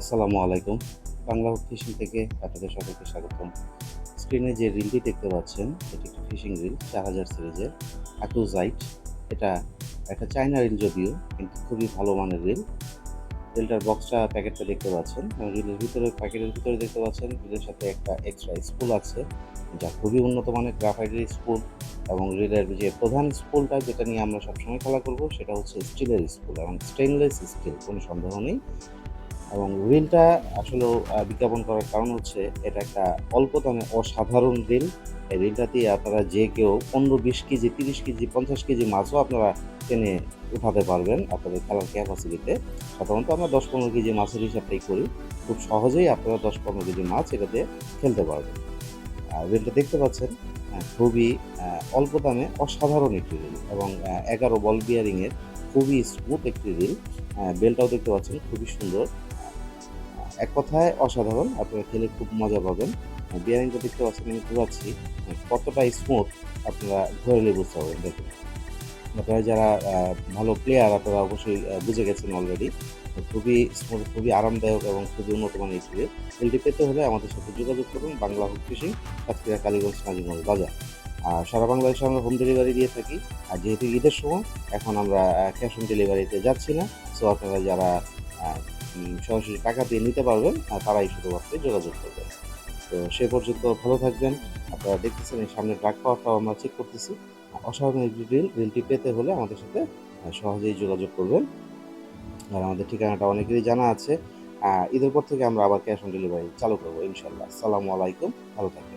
আসসালামু আলাইকুম। বাংলা ফিশিং থেকে আপনাদের সকলকে স্বাগতম। স্ক্রিনে যে রিলটি দেখতে পাচ্ছেন, এটি একটি ফিশিং রিল, চার হাজার সিরিজের। অ্যাকুজাইট এটা একটা চাইনা রিল যদিও, কিন্তু খুবই ভালো মানের রিল। রিলটার বক্সটা প্যাকেটটা দেখতে পাচ্ছেন। এবং রিলের ভিতরে, প্যাকেটের ভিতরে দেখতে পাচ্ছেন, রিলের সাথে একটা এক্সট্রা স্পুল আছে যা খুবই উন্নত মানের গ্রাফাইটের স্পুল এবং রিলের যে প্রধান স্পুলটা যেটা নিয়ে আমরা সবসময় খেলা করব, সেটা হচ্ছে স্টিলের স্পুল এবং স্টেনলেস স্টিল কোনো সন্দেহ নেই। এবং রিলটা আসলে বিজ্ঞাপন করার কারণ হচ্ছে এটা একটা অল্প দামে অসাধারণ রিল এই রিলটা দিয়ে আপনারা যে কেউ পনেরো, বিশ কেজি, তিরিশ কেজি, পঞ্চাশ কেজি মাছও আপনারা টেনে উঠাতে পারবেন আপনাদের খেলার ক্যাপাসিটিতে সাধারণত আমরা দশ পনেরো কেজি মাছের হিসাবটাই করি। খুব সহজেই আপনারা দশ পনেরো কেজি মাছ এটাতে খেলতে পারবেন। আর রিলটা দেখতে পাচ্ছেন খুবই অল্প দামে অসাধারণ একটি রিল এবং এগারো বল বিয়ারিংয়ের খুবই স্মুথ একটি রিল বেলটাও দেখতে পাচ্ছেন, খুবই সুন্দর। এক কথায় অসাধারণ আপনারা খেলে খুব মজা পাবেন। বিয়ারিংটা দেখতে পাচ্ছেন আমি আহ, কতটা স্মুথ আপনারা ঘুরালে বুঝতে পারবেন দেখুন। আপনারা যারা ভালো প্লেয়ার আপনারা অবশ্যই বুঝে গেছেন অলরেডি খুবই স্মুথ খুবই আরামদায়ক এবং খুবই উন্নত মানের একটি রিল পেতে হলে আমাদের সাথে যোগাযোগ করুন বাংলা হুক ফিশিং সাতক্ষীরা কালীগঞ্জ নাজিমগঞ্জ বাজার। আর সারা বাংলাদেশে আমরা হোম ডেলিভারি দিয়ে থাকি। আর যেহেতু ঈদের সময় এখন আমরা ক্যাশ অন ডেলিভারিতে যাচ্ছি না। সো আপনারা যারা সরাসরি টাকা দিয়ে নিতে পারবেন আর তারাই শুধুমাত্র যোগাযোগ করবেন তো সে পর্যন্ত ভালো থাকবেন। আপনারা দেখতেছেন এই সামনে ড্রাগ পাওয়ারটাও আমরা চেক করতেছি। অসাধারণ একটি রিল, রিলটি পেতে হলে আমাদের সাথে সহজেই যোগাযোগ করবেন। আর আমাদের ঠিকানাটা অনেকেরই জানা আছে। ঈদের পর থেকে আমরা আবার ক্যাশ অন ডেলিভারি চালু করব ইনশাল্লাহ আসসালামু আলাইকুম, ভালো থাকবেন।